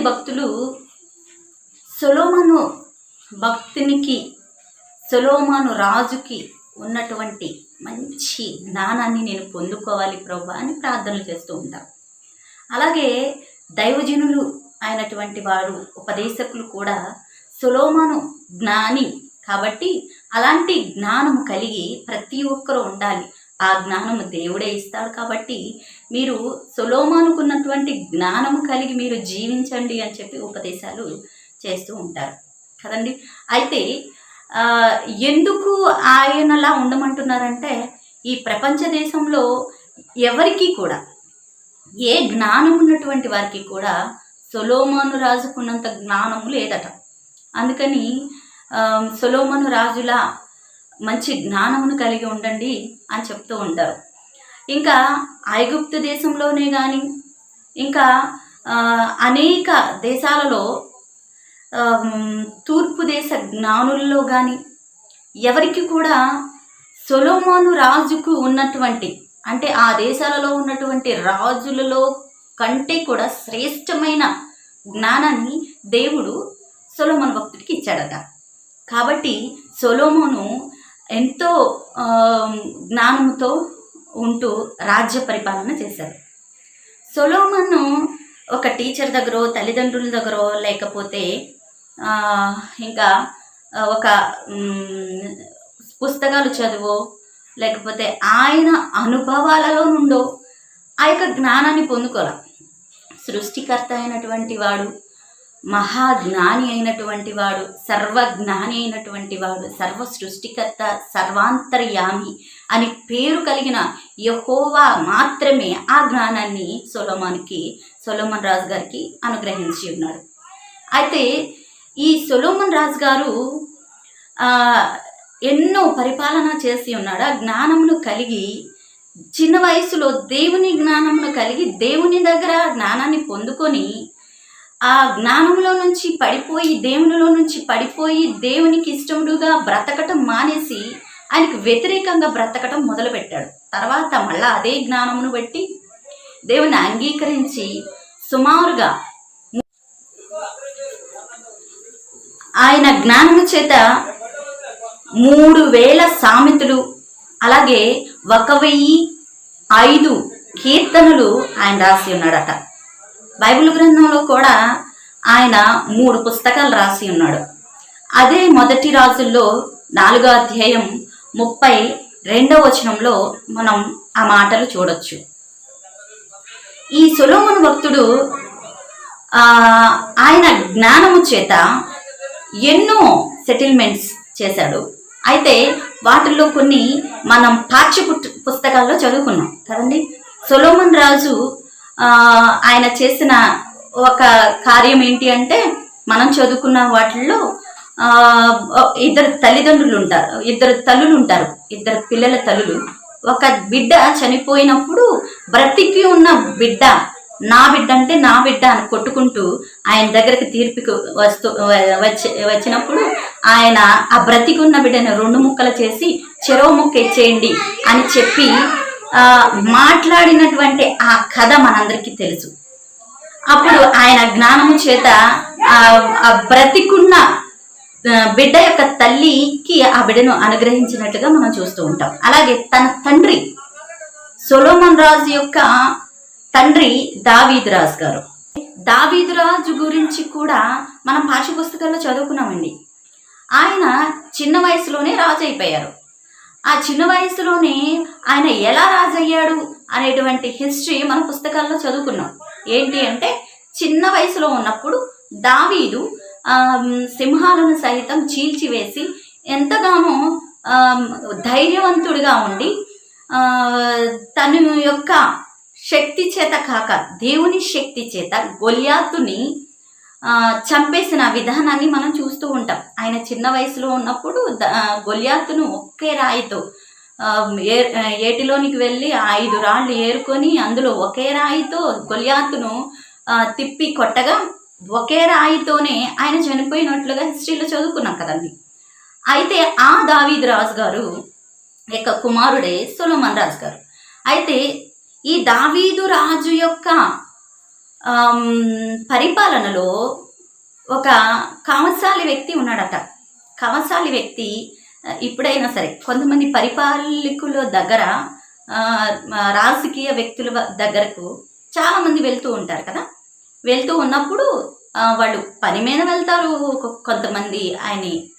చాలామంది భక్తులు సొలోమను భక్తునికి సొలోమాను రాజుకి ఉన్నటువంటి మంచి జ్ఞానాన్ని నేను పొందుకోవాలి ప్రభా అని ప్రార్థనలు చేస్తూ ఉంటాను అలాగే దైవజనులు అయినటువంటి వారు ఉపదేశకులు కూడా సులోమాను జ్ఞాని కాబట్టి అలాంటి జ్ఞానం కలిగి ప్రతి ఒక్కరూ ఉండాలి. ఆ జ్ఞానము దేవుడే ఇస్తాడు కాబట్టి మీరు సొలోమానుకున్నటువంటి జ్ఞానము కలిగి మీరు జీవించండి అని చెప్పి ఉపదేశాలు చేస్తూ ఉంటారు. కదండి? అయితే ఎందుకు ఆయనలా ఉండమంటున్నారంటే ఈ ప్రపంచ దేశంలో ఎవరికి కూడా ఏ జ్ఞానం ఉన్నటువంటి వారికి కూడా సొలోమాను రాజుకున్నంత జ్ఞానము లేదట. అందుకని సొలోమను రాజుల మంచి జ్ఞానమును కలిగి ఉండండి అని చెప్తూ ఉంటారు. ఇంకా ఐగుప్తు దేశంలోనే కానీ ఇంకా అనేక దేశాలలో తూర్పు దేశ జ్ఞానుల్లో కానీ ఎవరికి కూడా సొలోమోను రాజుకు ఉన్నటువంటి అంటే ఆ దేశాలలో ఉన్నటువంటి రాజులలో కంటే కూడా శ్రేష్టమైన జ్ఞానాన్ని దేవుడు సొలోమోన్ భక్తుడికి ఇచ్చాడట. కాబట్టి సొలోమోను ఎంతో జ్ఞానంతో ఉంటూ రాజ్య పరిపాలన చేశారు. సొలోమను ఒక టీచర్ దగ్గర తల్లిదండ్రుల దగ్గర లేకపోతే ఇంకా ఒక పుస్తకాలు చదువు లేకపోతే ఆయన అనుభవాలలో నుండో ఆ యొక్క జ్ఞానాన్ని పొందుకోవాలి. సృష్టికర్త అయినటువంటి వాడు మహాజ్ఞాని అయినటువంటి వాడు సర్వజ్ఞాని అయినటువంటి వాడు సర్వ సృష్టికర్త సర్వాంతర్యామి అని పేరు కలిగిన యహోవా మాత్రమే ఆ జ్ఞానాన్ని సొలోమాన్కి సొలోమన్ రాజు గారికి అనుగ్రహించి ఉన్నాడు. అయితే ఈ సొలోమన్ రాజు గారు ఎన్నో పరిపాలన చేసి ఉన్నాడు. ఆ జ్ఞానమును కలిగి చిన్న వయసులో దేవుని జ్ఞానమును కలిగి దేవుని దగ్గర జ్ఞానాన్ని పొందుకొని ఆ జ్ఞానంలో నుంచి పడిపోయి దేవునిలో నుంచి పడిపోయి దేవునికి ఇష్టముడుగా బ్రతకటం మానేసి ఆయనకు వ్యతిరేకంగా బ్రతకటం మొదలుపెట్టాడు. తర్వాత మళ్ళా అదే జ్ఞానమును బట్టి దేవుని అంగీకరించి సుమారుగా ఆయన జ్ఞానము చేత మూడు వేల సామెతలు అలాగే ఒక వెయ్యి ఐదు కీర్తనలు ఆయన రాసి ఉన్నాడట. బైబిల్ గ్రంథంలో కూడా ఆయన మూడు పుస్తకాలు రాసి ఉన్నాడు. అదే మొదటి రాజుల్లో నాలుగో అధ్యాయం ముప్పై రెండవ వచనంలో మనం ఆ మాటలు చూడొచ్చు. ఈ సొలోమన్ భక్తుడు ఆయన జ్ఞానము చేత ఎన్నో సెటిల్మెంట్స్ చేశాడు. అయితే వాటిల్లో కొన్ని మనం పాఠ్య పుట్- పుస్తకాల్లో చదువుకున్నాం కదండి. సొలోమన్ రాజు ఆయన చేసిన ఒక కార్యం ఏంటి అంటే మనం చదువుకున్న వాటిల్లో ఇద్దరు తల్లిదండ్రులు ఉంటారు ఇద్దరు తల్లులు ఉంటారు ఇద్దరు పిల్లల తల్లులు. ఒక బిడ్డ చనిపోయినప్పుడు బ్రతికి ఉన్న బిడ్డ నా బిడ్డ అంటే నా బిడ్డ అని కొట్టుకుంటూ ఆయన దగ్గరికి తీర్పుకి వస్తూ వచ్చి వచ్చినప్పుడు ఆయన ఆ బ్రతికి ఉన్న బిడ్డను రెండు ముక్కలు చేసి చెరో ముక్క ఇచ్చేయండి అని చెప్పి మాట్లాడినటువంటి ఆ కథ మనందరికీ తెలుసు. అప్పుడు ఆయన జ్ఞానము చేత ఆ బ్రతికున్న బిడ్డ యొక్క తల్లికి ఆ బిడ్డను అనుగ్రహించినట్లుగా మనం చూస్తూ ఉంటాం. అలాగే తన తండ్రి సొలోమన్ రాజు యొక్క తండ్రి దావీదు రాజు గారు. దావీదు రాజు గురించి కూడా మనం పాఠ్య పుస్తకాల్లో చదువుకున్నామండి. ఆయన చిన్న వయసులోనే రాజు అయిపోయారు. ఆ చిన్న వయసులోనే ఆయన ఎలా రాజయ్యాడు అనేటువంటి హిస్టరీ మన పుస్తకాల్లో చదువుకున్నాం. ఏంటి అంటే చిన్న వయసులో ఉన్నప్పుడు దావీదు సింహాలను సహితం చీల్చివేసి ఎంతగానో ధైర్యవంతుడిగా ఉండి తను తన యొక్క శక్తి చేత కాక దేవుని శక్తి చేత గొల్యాతుని చంపేసిన విధానాన్ని మనం చూస్తూ ఉంటాం. ఆయన చిన్న వయసులో ఉన్నప్పుడు ద- గొల్యాతును ఒకే రాయితో ఏ ఏటిలోనికి వెళ్ళి ఐదు రాళ్ళు ఏరుకొని అందులో ఒకే రాయితో గొల్యాతును తిప్పి కొట్టగా ఒకే రాయితోనే ఆయన చనిపోయినట్లుగా హిస్టరీలో చదువుకున్నాం కదండి. అయితే ఆ దావీద్ రాజు గారు యొక్క కుమారుడే సొలమన్ రాజు గారు అయితే ఈ దావీదు రాజు యొక్క పరిపాలనలో ఒక కామశాలి వ్యక్తి ఉన్నాడట. కామశాలి వ్యక్తి ఇప్పుడైనా సరే కొంతమంది పరిపాలకుల దగ్గర రాజకీయ వ్యక్తుల దగ్గరకు చాలామంది వెళ్తూ ఉంటారు కదా. వెళ్తూ ఉన్నప్పుడు వాళ్ళు పని మీద వెళ్తారు కొంతమంది ఆయన్ని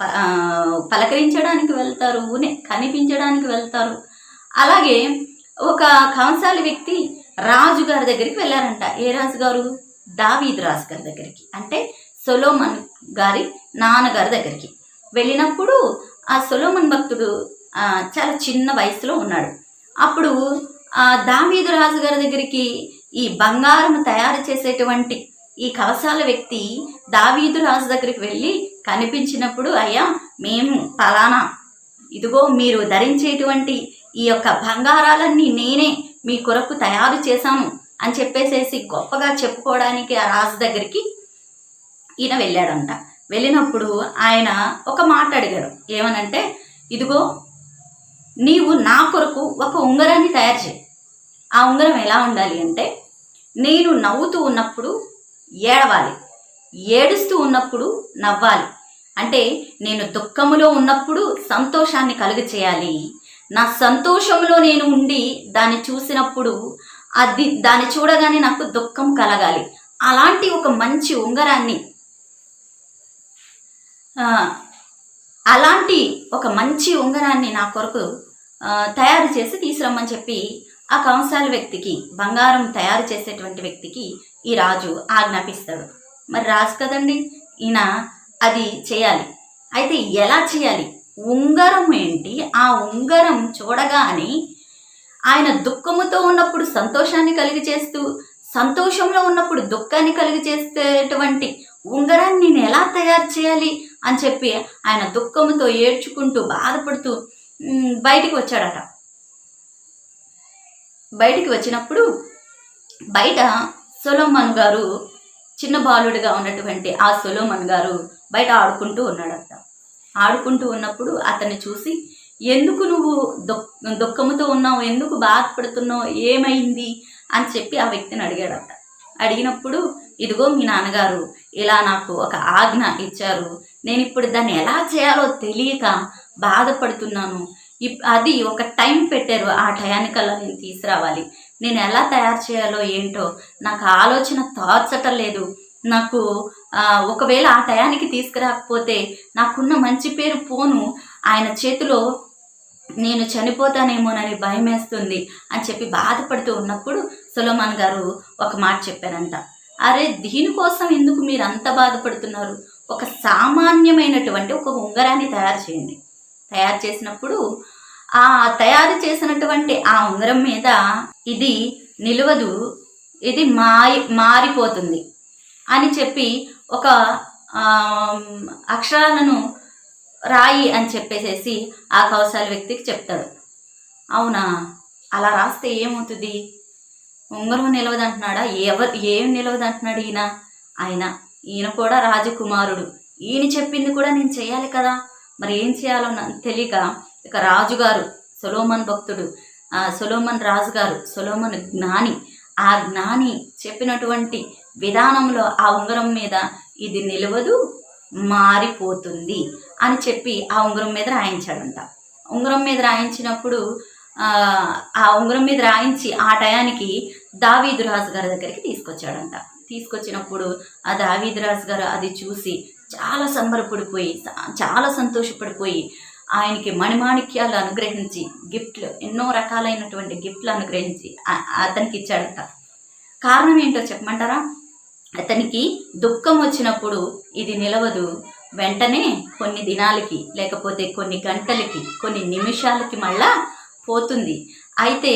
ప- పలకరించడానికి వెళ్తారు ఊనే కనిపించడానికి వెళ్తారు. అలాగే ఒక కంసాలి వ్యక్తి రాజు గారి దగ్గరికి వెళ్ళారంట. ఏ రాజు గారు దావీద్ రాజు గారి దగ్గరికి. అంటే సొలోమన్ గారి నాన్నగారి దగ్గరికి. వెళ్ళినప్పుడు ఆ సొలోమన్ భక్తుడు చాలా చిన్న వయసులో ఉన్నాడు. అప్పుడు ఆ దావీదు రాజు గారి దగ్గరికి ఈ బంగారం తయారు చేసేటువంటి ఈ కవసాల వ్యక్తి దావీదు రాజు దగ్గరికి వెళ్ళి కనిపించినప్పుడు అయ్యా మేము పలానా. ఇదిగో మీరు ధరించేటువంటి ఈ యొక్క బంగారాలన్నీ నేనే మీ కొరకు తయారు చేశాము అని చెప్పేసేసి గొప్పగా చెప్పుకోవడానికి ఆ రాజు దగ్గరికి ఈయన వెళ్ళాడంట. వెళ్ళినప్పుడు ఆయన ఒక మాట అడిగాడు. ఏమనంటే ఇదిగో నీవు నా కొరకు ఒక ఉంగరాన్ని తయారు చేయి. ఆ ఉంగరం ఎలా ఉండాలి అంటే నేను నవ్వుతూ ఉన్నప్పుడు ఏడవాలి. ఏడుస్తూ ఉన్నప్పుడు నవ్వాలి. అంటే నేను దుఃఖములో ఉన్నప్పుడు సంతోషాన్ని కలుగ చేయాలి నా సంతోషంలో నేను ఉండి దాన్ని చూసినప్పుడు అది దాన్ని చూడగానే నాకు దుఃఖం కలగాలి. అలాంటి ఒక మంచి ఉంగరాన్ని అలాంటి ఒక మంచి ఉంగరాన్ని నా కొరకు తయారు చేసి తీసురమ్మని చెప్పి ఆ కంసాల వ్యక్తికి బంగారం తయారు చేసేటువంటి వ్యక్తికి ఈ రాజు ఆజ్ఞాపిస్తాడు. మరి రాజు కదండి? ఈయన అది చేయాలి. అయితే ఎలా చేయాలి? ఉంగరం ఏంటి? ఆ ఉంగరం చూడగానే ఆయన దుఃఖముతో ఉన్నప్పుడు సంతోషాన్ని కలిగి చేస్తూ సంతోషంలో ఉన్నప్పుడు దుఃఖాన్ని కలిగి చేసేటువంటి ఉంగరాన్ని నేను ఎలా తయారు చేయాలి అని చెప్పి ఆయన దుఃఖముతో ఏడ్చుకుంటూ బాధపడుతూ బయటికి వచ్చాడట. బయటికి వచ్చినప్పుడు బయట సొలోమన్ గారు చిన్న బాలుడిగా ఉన్నటువంటి ఆ సొలోమన్ గారు బయట ఆడుకుంటూ ఉన్నాడట. ఆడుకుంటూ ఉన్నప్పుడు అతన్ని చూసి ఎందుకు నువ్వు దుఃఖ దుఃఖముతో ఉన్నావు? ఎందుకు బాధపడుతున్నావు? ఏమైంది? అని చెప్పి ఆ వ్యక్తిని అడిగాడట. అడిగినప్పుడు ఇదిగో మీ నాన్నగారు ఇలా నాకు ఒక ఆజ్ఞ ఇచ్చారు. నేను ఇప్పుడు దాన్ని ఎలా చేయాలో తెలియక బాధపడుతున్నాను. ఇప్- అది ఒక టైం పెట్టారు. ఆ టయానికల్లా నేను తీసుకురావాలి. నేను ఎలా తయారు చేయాలో ఏంటో నాకు ఆలోచన తోచటం లేదు. నాకు ఒకవేళ ఆ టయానికి తీసుకురాకపోతే నాకున్న మంచి పేరు పోను. ఆయన చేతిలో నేను చనిపోతానేమోనని భయం వేస్తుంది అని చెప్పి బాధపడుతూ ఉన్నప్పుడు సులోమాన్ గారు ఒక మాట చెప్పారంట. అరే దీనికోసం ఎందుకు మీరు అంత బాధపడుతున్నారు? ఒక సామాన్యమైనటువంటి ఒక ఉంగరాన్ని తయారు చేయండి. తయారు చేసినప్పుడు ఆ తయారు చేసినటువంటి ఆ ఉంగరం మీద ఇది నిలవదు ఇది మారి మారిపోతుంది అని చెప్పి ఒక అక్షరాలను రాయి అని చెప్పేసేసి ఆ కౌశాల వ్యక్తికి చెప్తాడు. అవునా? అలా రాస్తే ఏమవుతుంది? ఉంగరం నిలవదంటున్నాడా? ఎవరు ఏం నిలవదంటున్నాడు ఈయన? ఆయన ఈయన కూడా రాజకుమారుడు. ఈయన చెప్పింది కూడా నేను చేయాలి కదా? మరి ఏం చేయాలో తెలియక ఇక రాజుగారు సొలోమన్ భక్తుడు సొలోమన్ రాజుగారు సొలోమన్ జ్ఞాని ఆ జ్ఞాని చెప్పినటువంటి విధానంలో ఆ ఉంగరం మీద ఇది నిలవదు మారిపోతుంది అని చెప్పి ఆ ఉంగరం మీద రాయించాడంట. ఉంగరం మీద రాయించినప్పుడు ఆ, ఉంగరం మీద రాయించి ఆ టయానికి దావీదు రాజు గారి దగ్గరికి తీసుకొచ్చాడంట. తీసుకొచ్చినప్పుడు ఆ దావీదురాజు గారు అది చూసి చాలా సంబరపడిపోయి చాలా సంతోషపడిపోయి ఆయనకి మణిమాణిక్యాలు అనుగ్రహించి గిఫ్ట్లు ఎన్నో రకాలైనటువంటి గిఫ్ట్లు అనుగ్రహించి అతనికి ఇచ్చాడంట. కారణం ఏంటో చెప్పమంటారా? అతనికి దుఃఖం వచ్చినప్పుడు ఇది నిలవదు. వెంటనే కొన్ని దినాలకి లేకపోతే కొన్ని గంటలకి కొన్ని నిమిషాలకి మళ్ళా పోతుంది. అయితే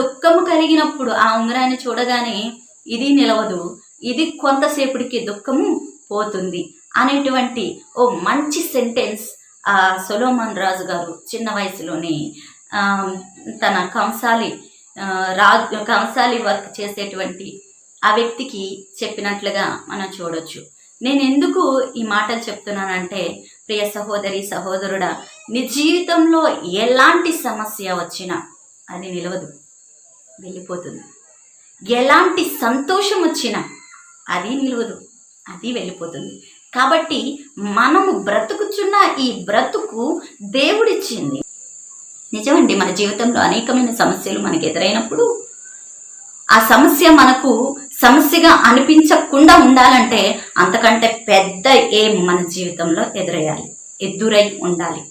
దుఃఖము కలిగినప్పుడు ఆ ఉంగరాన్ని చూడగానే ఇది నిలవదు. ఇది కొంతసేపటికి దుఃఖము పోతుంది అనేటువంటి ఓ మంచి సెంటెన్స్ ఆ సొలోమన్ రాజు గారు చిన్న వయసులోనే తన కంసాలి రా రాజు కంసాలి వర్క్ చేసేటువంటి ఆ వ్యక్తికి చెప్పినట్లుగా మనం చూడొచ్చు. నేను ఎందుకు ఈ మాటలు చెప్తున్నానంటే ప్రియ సహోదరి సహోదరుడా నీ జీవితంలో ఎలాంటి సమస్య వచ్చినా అది నిలవదు వెళ్ళిపోతుంది. ఎలాంటి సంతోషం వచ్చినా అది నిలవదు అది వెళ్ళిపోతుంది. కాబట్టి మనము బ్రతుకుచున్న ఈ బ్రతుకు దేవుడిచ్చింది. నిజమండి మన జీవితంలో అనేకమైన సమస్యలు మనకు ఎదురైనప్పుడు ఆ సమస్య మనకు సమస్యగా అనిపించకుండా ఉండాలంటే అంతకంటే పెద్ద ఏం మన జీవితంలో ఎదురయ్యాలి. ఎదురై ఉండాలి.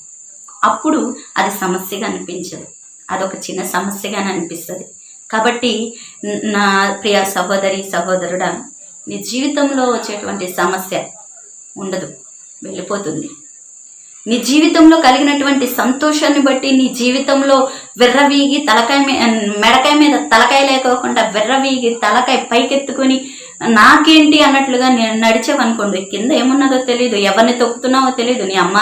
అప్పుడు అది సమస్యగా అనిపించదు. అదొక చిన్న సమస్యగానే అనిపిస్తుంది. కాబట్టి నా ప్రియ సహోదరి సహోదరుడా నీ జీవితంలో వచ్చేటువంటి సమస్య ఉండదు. వెళ్ళిపోతుంది. నీ జీవితంలో కలిగినటువంటి సంతోషాన్ని బట్టి నీ జీవితంలో విర్రవీగి తలకాయ మెడకాయ మీద తలకాయ లేకోకుండా విర్రవీగి తలకాయ పైకెత్తుకొని నాకేంటి అన్నట్లుగా నేను నడిచావనుకోండి. కింద ఏమున్నదో తెలియదు ఎవరిని తొక్కుతున్నావో తెలియదు నీ అమ్మ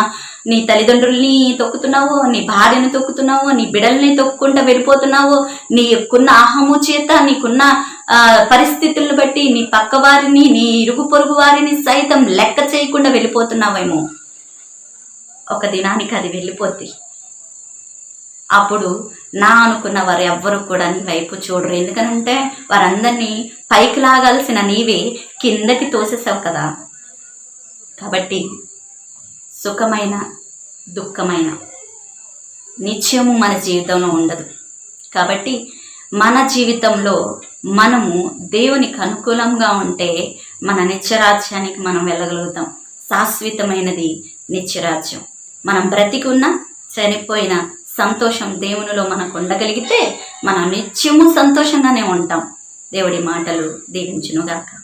నీ తల్లిదండ్రుల్ని తొక్కుతున్నావో నీ భార్యని తొక్కుతున్నావో నీ బిడల్ని తొక్కుకుంటా వెళ్ళిపోతున్నావో నీకున్న అహము చేత నీకున్న ఆ, పరిస్థితులను బట్టి నీ పక్క వారిని నీ ఇరుగు పొరుగు వారిని సైతం లెక్క చేయకుండా వెళ్ళిపోతున్నావేమో. ఒక దినానికి అది వెళ్ళిపోద్ది. అప్పుడు నా అనుకున్న వారు ఎవ్వరు కూడా నీ వైపు చూడరు. ఎందుకనంటే వారందరినీ పైకి లాగాల్సిన నీవే కిందకి తోసేసావు కదా. కాబట్టి సుఖమైన దుఃఖమైన నిత్యము మన జీవితంలో ఉండదు. కాబట్టి మన జీవితంలో మనము దేవునికి అనుకూలంగా ఉంటే మన నిత్యరాజ్యానికి మనం వెళ్ళగలుగుతాం. శాశ్వతమైనది నిత్యరాజ్యం. మనం బ్రతికున్న చనిపోయిన సంతోషం దేవునిలో మనకు ఉండగలిగితే మనం నిత్యము సంతోషంగానే ఉంటాం. దేవుడి మాటలు దీవించునుగాక.